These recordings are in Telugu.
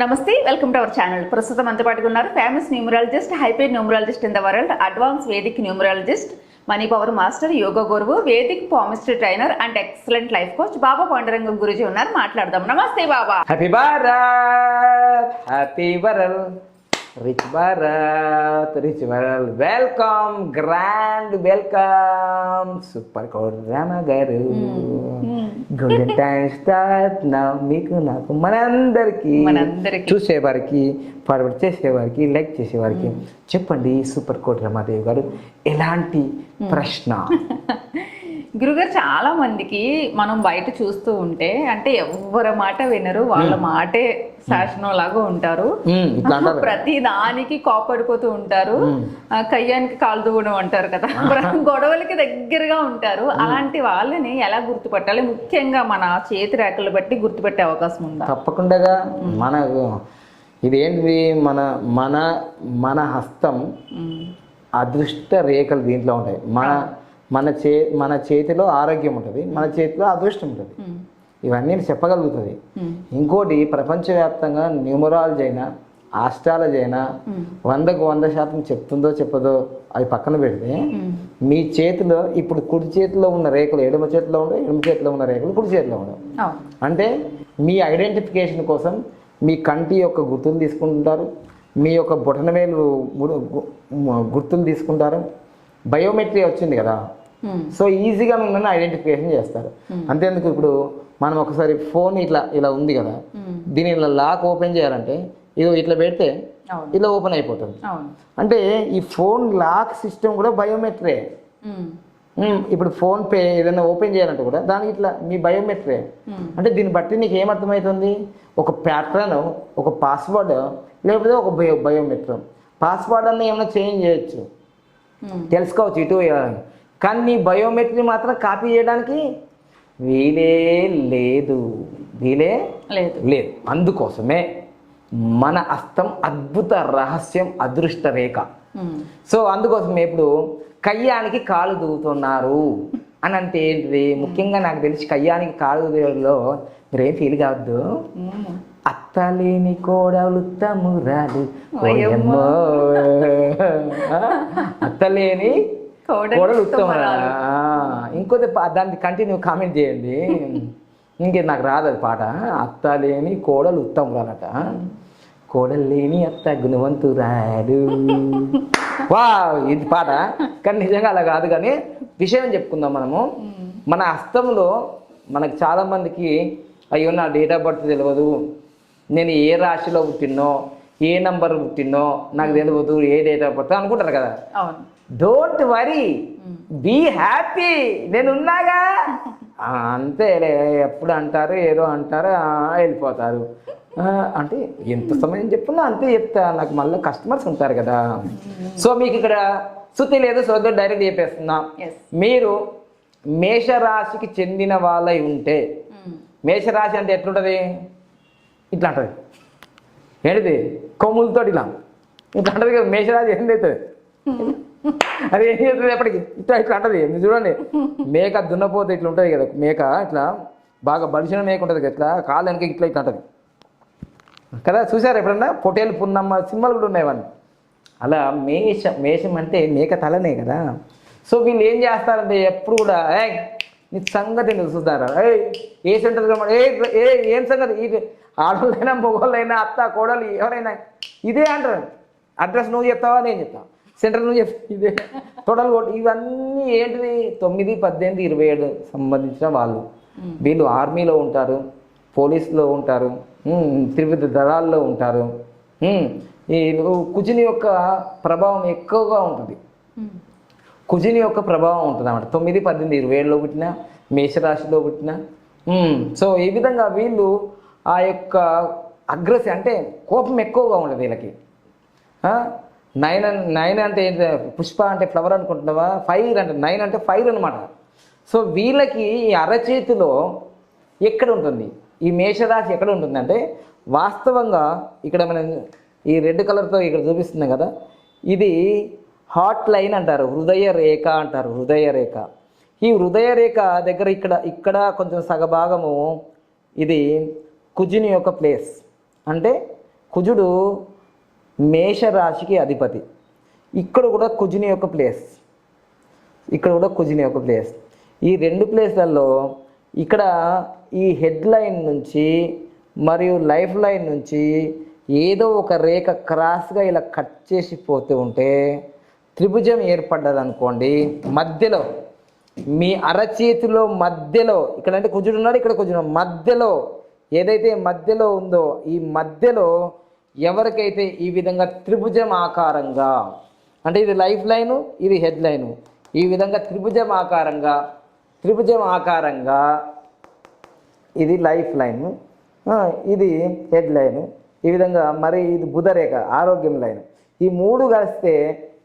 నమస్తే వెల్కమ్ టు అవర్ ఛానల్. ప్రస్తుతం అంత ఉన్నారు famous numerologist hyped numerologist in the world advance Vedic numerologist money power master yoga గురువు Vedic palmistry trainer and excellent life coach Baba Pandarangam Guruji ఉన్నారు. మాట్లాడదాం. నమస్తే Baba happy Bharat happy world rich Bharat rich world welcome grand welcome. Super code Rama garu. Golden time start నా మీకు నాకు మనందరికి మనందరికీ. చూసేవారికి ఫార్వర్డ్ చేసేవారికి లైక్ చేసేవారికి చెప్పండి సూపర్ కోట్ రమాదేవి గారు ఎలాంటి ప్రశ్న? గురుగారు చాలా మందికి మనం బయట చూస్తూ ఉంటే అంటే ఎవరి మాట వినరు వాళ్ళ మాటే శాసనం లాగా ఉంటారు ప్రతి దానికి కోపడిపోతూ ఉంటారు. కయ్యానికి కాలు దూవడం అంటారు కదా. గొడవలకి దగ్గరగా ఉంటారు. అలాంటి వాళ్ళని ఎలా గుర్తుపట్టాలి? ముఖ్యంగా మన చేతి రేఖలు బట్టి గుర్తుపెట్టే అవకాశం ఉందా? తప్పకుండా మనకు ఇదేంటిది మన మన మన హస్తం. అదృష్ట రేఖలు దీంట్లో ఉంటాయి. మన మన చే మన చేతిలో ఆరోగ్యం ఉంటుంది. మన చేతిలో అదృష్టం ఉంటుంది. ఇవన్నీ చెప్పగలుగుతుంది. ఇంకోటి ప్రపంచవ్యాప్తంగా న్యూమరాలజీ అయినా ఆస్ట్రాలజీ అయినా. వందకు వంద శాతం చెప్తుందో చెప్పదో అది పక్కన పెడితే. మీ చేతిలో ఇప్పుడు కుడి చేతిలో ఉన్న రేఖలు ఎడమ చేతిలో ఉండవు ఎడమ చేతిలో ఉన్న రేఖలు కుడి చేతిలో ఉండవు అంటే మీ ఐడెంటిఫికేషన్ కోసం మీ కంటి యొక్క గుర్తులు తీసుకుంటారు మీ యొక్క బొటనవేలు గుర్తులు తీసుకుంటారు బయోమెట్రీ వచ్చింది కదా. సో ఈజీగా మిమ్మల్ని ఐడెంటిఫికేషన్ చేస్తారు. అంతేందుకు ఇప్పుడు మనం ఒకసారి ఫోన్ ఇట్లా ఇలా ఉంది కదా మ్మ్. దీని ఇలా లాక్ ఓపెన్ చేయాలంటే ఇది ఇట్లా పెడితే ఇలా ఓపెన్ అయిపోతుంది. అంటే ఈ ఫోన్ లాక్ సిస్టమ్ కూడా బయోమెట్రీ. ఇప్పుడు ఫోన్ పే ఏదైనా ఓపెన్ చేయాలంటే కూడా దానికి ఇట్లా మీ బయోమెట్రీ. అంటే దీన్ని బట్టి నీకు ఏమర్థమవుతుంది ఒక ప్యాటర్న్ ఒక పాస్వర్డ్ లేకపోతే ఒక బయో బయోమెట్రిక్ పాస్వర్డ్ అన్న ఏమైనా చేంజ్ చేయొచ్చు. తెలుసుకోవచ్చు ఇటు. కానీ నీ బయోమెట్రీ మాత్రం కాపీ చేయడానికి వీలే లేదు. వీలే లేదు. లేదు. అందుకోసమే మన అస్తం అద్భుత రహస్యం అదృష్ట రేఖ. సో అందుకోసం ఇప్పుడు కయ్యానికి కాలు దూవుతున్నారు అని అంటే ఏంటిది? ముఖ్యంగా నాకు తెలిసి కయ్యానికి కాలు దూవడంలో మీరేం ఫీల్ కావద్దు. అత్తలేని కోడలు తమ్మురాలు. ఓయమ్మో. అత్తలేని కోడలు ఉత్తమరాలు. పా- దాన్ని కంటిన్యూ కామెంట్ చేయండి. ఇంకే నాకు రాదు అది పాట. అత్త లేని కోడలు ఉత్తమురాలట. కోడలు లేని అత్త గుణవంతురాలు వా ఇది పాట. కానీ నిజంగా అలా కాదు కానీ విషయం చెప్పుకుందాం మనము. మన హస్తంలో మనకు చాలా మందికి అయ్యో నా డేట్ ఆఫ్ బర్త్ తెలియదు నేను ఏ రాశిలో పుట్టినో ఏ నంబర్ పుట్టినో నాకు తెలియదు ఏ డేట్ ఆఫ్ బర్త్ అనుకుంటారు కదా. డోంట్ వరీ బీ హ్యాపీ నేను ఉన్నాగా ఆ, అంతేలే. ఎప్పుడు అంటారు ఏదో అంటారు వెళ్ళిపోతారు. అంటే ఎంత సమయం చెప్పున్నా అంతే చెప్తా. నాకు మళ్ళీ కస్టమర్స్ ఉంటారు కదా. సో మీకు ఇక్కడ శుద్ధి లేదు శ్రద్ధ డైరెక్ట్ చెప్పేస్తున్నా. మీరు మేషరాశికి చెందిన వాళ్ళై ఉంటే మేషరాశి అంటే ఎట్లుంటుంది? ఇట్లా అంటది ఏంటిది? కొమ్ములతో ఇలా. ఇట్లా అంటది కదా మేషరాశి ఏం అవుతుంది అది ఏం చేస్తుంది ఎప్పటికి ఇట్లా ఇట్లా అంటది. మీరు చూడండి. మేక దున్నపోతే ఇట్లా ఉంటుంది కదా. మేక ఇట్లా బాగా బలిసిన మేక ఉంటుంది కదా ఇట్లా కాలు వెనక ఇట్లా ఇట్లా అంటది. కదా చూసారు ఎప్పుడన్నా? పొటేలు పున్నమ్మ సినిమాలు కూడా ఉన్నాయి ఇవన్నీ అలా మేష మేషం అంటే మేక తలనే కదా. సో వీళ్ళు ఏం చేస్తారంటే ఎప్పుడు కూడా ఏ నీ సంగతి నువ్వు చూస్తారా ఏ ఏ సెంటర్ ఏ ఏ ఏం సంగతి? ఇది ఆడవాళ్ళైనా మగవాళ్ళైనా అత్త కోడలు ఎవరైనా ఇదే అంటారు. అడ్రస్ నువ్వు చెప్తావా నేను చెప్తా సెంటర్ చెప్తా ఇదే టోటల్ కొట్టు ఇవన్నీ ఏంటిది? తొమ్మిది పద్దెనిమిది ఇరవై ఏడు సంబంధించిన వాళ్ళు. వీళ్ళు ఆర్మీలో ఉంటారు పోలీసులో ఉంటారు త్రివిధ దళాల్లో ఉంటారు. ఈ కుజిని యొక్క ప్రభావం ఎక్కువగా ఉంటుంది. కుజిని యొక్క ప్రభావం ఉంటుంది అన్నమాట తొమ్మిది పద్దెనిమిది ఇరవై ఏడులో పుట్టిన మేషరాశిలో పుట్టిన సో ఈ విధంగా వీళ్ళు ఆ యొక్క అగ్రసి అంటే కోపం ఎక్కువగా ఉంటుంది వీళ్ళకి? నైన్ నైన్ అంటే ఏంటి? పుష్ప అంటే ఫ్లవర్ అనుకుంటున్నావా? ఫైర్ అంటే నైన్ అంటే ఫైర్ అనమాట సో వీళ్ళకి ఈ అరచేతిలో ఎక్కడ ఉంటుంది? ఈ మేషరాశి ఎక్కడ ఉంటుంది అంటే వాస్తవంగా ఇక్కడ మనం ఈ రెడ్ కలర్తో ఇక్కడ చూపిస్తున్నాం కదా. ఇది హాట్ లైన్ అంటారు హృదయ రేఖ అంటారు హృదయ రేఖ. ఈ హృదయ రేఖ దగ్గర ఇక్కడ ఇక్కడ కొంచెం సగభాగము ఇది కుజుని యొక్క ప్లేస్ అంటే కుజుడు మేషరాశికి అధిపతి. ఇక్కడ కూడా కుజుని యొక్క ప్లేస్. ఇక్కడ కూడా కుజుని ఒక ప్లేస్. ఈ రెండు ప్లేస్లలో ఇక్కడ ఈ హెడ్ లైన్ నుంచి మరియు లైఫ్ లైన్ నుంచి ఏదో ఒక రేఖ క్రాస్గా ఇలా కట్ చేసి పోతూ ఉంటే త్రిభుజం ఏర్పడ్డది అనుకోండి మధ్యలో మీ అరచేతిలో మధ్యలో ఇక్కడ అంటే కుజుడు ఉన్నాడు ఇక్కడ కుజుడు మధ్యలో ఏదైతే మధ్యలో ఉందో ఈ మధ్యలో ఎవరికైతే ఈ విధంగా త్రిభుజం ఆకారంగా అంటే ఇది లైఫ్ లైను ఇది హెడ్ లైను ఈ విధంగా త్రిభుజం ఆకారంగా త్రిభుజం ఆకారంగా ఇది లైఫ్ లైన్ ఇది హెడ్ లైన్ ఈ విధంగా మరి ఇది బుధరేఖ ఆరోగ్యం లైన్. ఈ మూడు కలిస్తే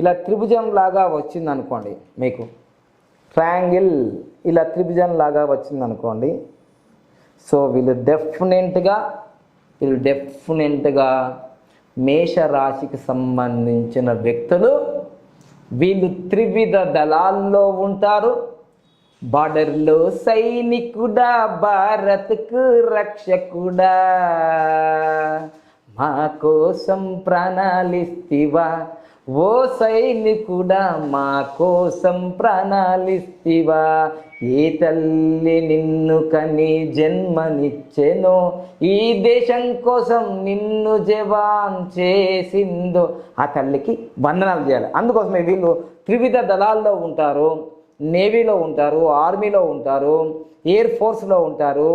ఇలా త్రిభుజం లాగా వచ్చింది అనుకోండి మీకు. ట్రయాంగిల్ ఇలా త్రిభుజం లాగా వచ్చింది అనుకోండి సో వీళ్ళు డెఫినెట్గా వీళ్ళు డెఫినెట్గా మేషరాశికి సంబంధించిన వ్యక్తులు వీళ్ళు త్రివిధ దళాల్లో ఉంటారు. బార్డర్లో సైనికుడా భారత్కు రక్షకుడా. మా కోసం ప్రాణాలిస్తివా ఓ సైనికుడా మా కోసం ప్రాణాలిస్తివా ఏ తల్లి నిన్ను కని జన్మనిచ్చెనో ఈ దేశం కోసం నిన్ను జవాన్ చేసిందో. ఆ తల్లికి వందనాలు చేయాలి. అందుకోసమే వీళ్ళు త్రివిధ దళాల్లో ఉంటారు నేవీలో ఉంటారు ఆర్మీలో ఉంటారు ఎయిర్ ఫోర్స్లో ఉంటారు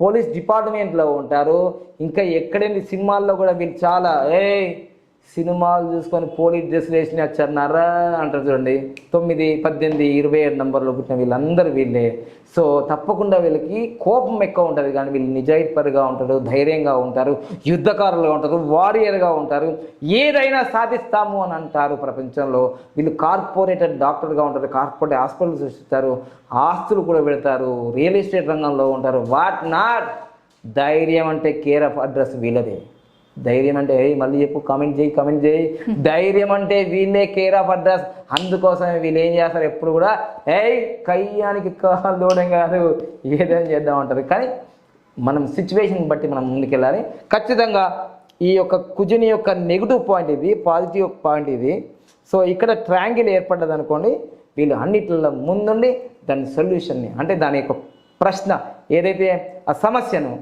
పోలీస్ డిపార్ట్మెంట్లో ఉంటారు. ఇంకా ఎక్కడైనా సినిమాల్లో కూడా వీళ్ళు చాలా ఏ సినిమాలు చూసుకొని పోలీస్ డ్రెస్సులు వేసిన వచ్చారన్నారా అంటారు చూడండి. తొమ్మిది పద్దెనిమిది ఇరవై ఏడు నంబర్లో పుట్టిన వీళ్ళందరూ వీళ్ళే. సో తప్పకుండా వీళ్ళకి కోపం ఎక్కువ ఉంటుంది కానీ వీళ్ళు నిజాయితీపరుగా ఉంటారు ధైర్యంగా ఉంటారు యుద్ధకారులుగా ఉంటారు వారియర్గా ఉంటారు. ఏదైనా సాధిస్తాము అని అంటారు ప్రపంచంలో. వీళ్ళు కార్పొరేటెడ్ డాక్టర్గా ఉంటారు కార్పొరేట్ హాస్పిటల్ సృష్టిస్తారు ఆస్తులు కూడా పెడతారు రియల్ ఎస్టేట్ రంగంలో ఉంటారు. What not? ధైర్యం అంటే కేర్ ఆఫ్ అడ్రస్ వీళ్ళదే. ధైర్యం అంటే "ఏయ్, మళ్ళీ చెప్పు కామెంట్ చేయి కామెంట్ చేయి. ధైర్యం అంటే వీళ్ళే కేర్ ఆఫ్ అడ్రస్ అందుకోసమే వీళ్ళు ఏం చేస్తారు ఎప్పుడు కూడా ఏయ్ కయ్యానికి కాలు దూడం కాదు ఏదైనా చేద్దాం అంటారు. కానీ మనం సిచ్యువేషన్ బట్టి మనం ముందుకెళ్ళాలి. ఖచ్చితంగా ఈ యొక్క కుజుని యొక్క నెగిటివ్ పాయింట్ ఇది పాజిటివ్ పాయింట్ ఇది. సో ఇక్కడ ట్రయాంగిల్ ఏర్పడ్డది అనుకోండి వీళ్ళు అన్నిట్లలో ముందుండి దాని సొల్యూషన్ని అంటే దాని యొక్క ప్రశ్న ఏదైతే ఆ సమస్యను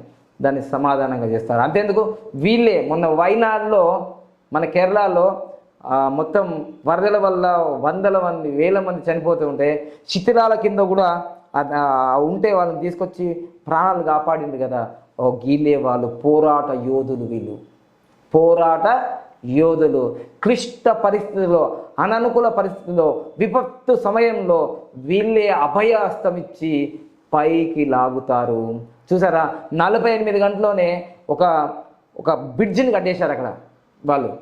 దాన్ని సమాధానంగా చేస్తారు. అంతేందుకు వీళ్ళే మొన్న వైనాడులో మన కేరళలో మొత్తం వరదల వల్ల వందల మంది వేల మంది చనిపోతూ ఉంటే శిథిలాల కింద కూడా ఉంటే వాళ్ళని తీసుకొచ్చి ప్రాణాలు కాపాడింది కదా. ఓ గీలే వాళ్ళు పోరాట యోధులు వీళ్ళు. పోరాట యోధులు. క్లిష్ట పరిస్థితుల్లో అననుకూల పరిస్థితుల్లో విపత్తు సమయంలో వీళ్ళే అభయ ఇచ్చి పైకి లాగుతారు. చూసారా? నలభై ఎనిమిది గంటలోనే ఒక ఒక బ్రిడ్జిని కట్టేశారు అక్కడ వాళ్ళు.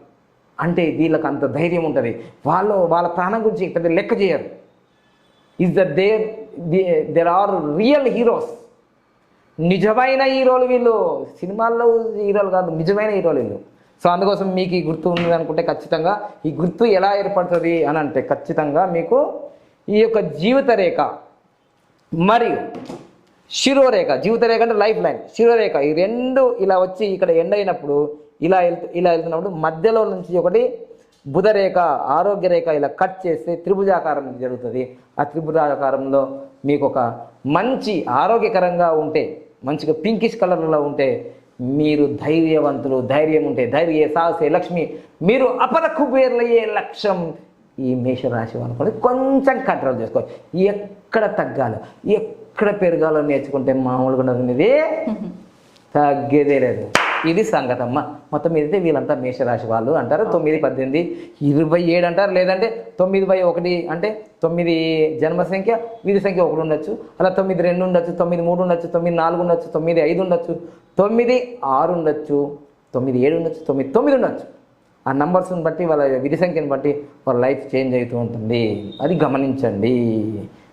అంటే వీళ్ళకి అంత ధైర్యం ఉంటుంది. వాళ్ళు వాళ్ళ ప్రాణం గురించి పెద్ద లెక్క చేయరు. Is the there there are real heroes నిజమైన హీరోలు వీళ్ళు. సినిమాల్లో హీరోలు కాదు నిజమైన హీరోలు వీళ్ళు. సో అందుకోసం మీకు ఈ గుర్తు ఉంది అనుకుంటే ఖచ్చితంగా ఈ గుర్తు ఎలా ఏర్పడుతుంది అని అంటే ఖచ్చితంగా మీకు ఈ యొక్క జీవిత రేఖ. మరియు శిరోరేఖ జీవితరేఖ అంటే లైఫ్ లైన్. శిరోరేఖ ఈ రెండు ఇలా వచ్చి ఇక్కడ ఎండ్ అయినప్పుడు ఇలా వెళ్తూ ఇలా వెళ్తున్నప్పుడు మధ్యలో నుంచి ఒకటి బుధరేఖ ఆరోగ్య రేఖ ఇలా కట్ చేస్తే త్రిభుజాకారం జరుగుతుంది. ఆ త్రిభుజాకారంలో మీకు ఒక మంచి ఆరోగ్యకరంగా ఉంటే మంచిగా పింకిష్ కలర్లో ఉంటే మీరు ధైర్యవంతులు ధైర్యం ఉంటే ధైర్య సాహసే లక్ష్మి మీరు అపర కుబేర్లయ్యే లక్ష్యం ఈ మేషరాశి అనుకోండి కొంచెం కంట్రోల్ చేసుకోవాలి. ఎక్కడ తగ్గాలో ఎక్కడ పెరగాలో నేర్చుకుంటే మామూలుగా ఉండదు ఇది తగ్గేదే లేదు. ఇది సంగతమ్మ. మొత్తం మీదైతే వీళ్ళంతా మేషరాశి వాళ్ళు అంటారు. తొమ్మిది పద్దెనిమిది ఇరవై ఏడు అంటారు. లేదంటే తొమ్మిది బై ఒకటి అంటే తొమ్మిది జన్మ సంఖ్య వీధి సంఖ్య ఒకటి ఉండొచ్చు. అలా తొమ్మిది రెండు ఉండొచ్చు తొమ్మిది మూడు ఉండొచ్చు తొమ్మిది నాలుగు ఉండొచ్చు తొమ్మిది ఐదు ఉండొచ్చు తొమ్మిది ఆరు ఉండొచ్చు తొమ్మిది ఏడు ఉండొచ్చు తొమ్మిది తొమ్మిది ఉండొచ్చు. ఆ నంబర్స్ని బట్టి వాళ్ళ విధి సంఖ్యను బట్టి వాళ్ళ లైఫ్ చేంజ్ అవుతూ ఉంటుంది. అది గమనించండి.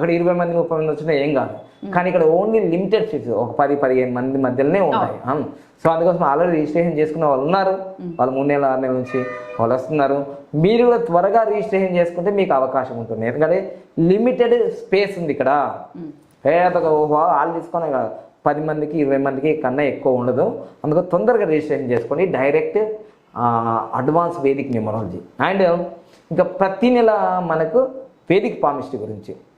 అక్కడ ఇరవై మంది ముప్పై మంది వచ్చినా ఏం కాదు. కానీ ఇక్కడ ఓన్లీ లిమిటెడ్ సీట్స్ ఒక పది పదిహేను మంది మధ్యలోనే ఉంటాయి. సో అందుకోసం ఆల్రెడీ రిజిస్ట్రేషన్ చేసుకున్న వాళ్ళు ఉన్నారు. వాళ్ళు మూడు నెలలు ఆరు నెలల నుంచి వాళ్ళు వస్తున్నారు. మీరు కూడా త్వరగా రిజిస్ట్రేషన్ చేసుకుంటే మీకు అవకాశం ఉంటుంది. ఎందుకంటే లిమిటెడ్ స్పేస్ ఉంది ఇక్కడ. వాళ్ళు తీసుకొని కాదు. పది మందికి ఇరవై మందికి కన్నా ఎక్కువ ఉండదు. అందుకు తొందరగా రిజిస్ట్రేషన్ చేసుకోండి. Direct advance Vedic numerology and ఇంకా ప్రతి నెల మనకు వేదిక్ పామిస్ట్రీ గురించి.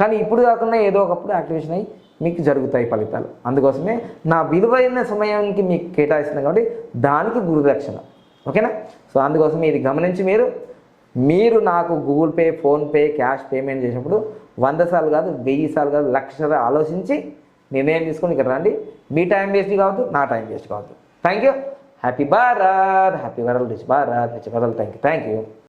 కానీ ఇప్పుడు కాకుండా ఏదో ఒకప్పుడు యాక్టివేషన్ అయ్యి మీకు జరుగుతాయి ఫలితాలు. అందుకోసమే నా విలువైన సమయానికి మీకు కేటాయిస్తున్నాను కాబట్టి దానికి గురుదక్షిణ ఓకేనా? సో అందుకోసం ఇది గమనించి మీరు మీరు నాకు Google pay PhonePe cash payment చేసినప్పుడు వంద సార్లు కాదు వెయ్యి సార్లు కాదు లక్ష ఆలోచించి నిర్ణయం తీసుకొని ఇక్కడ రండి. మీ టైం వేస్ట్ కావద్దు నా టైం వేస్ట్ కావద్దు. Thank you happy Bharat happy world rich Bharat rich world thank you thank you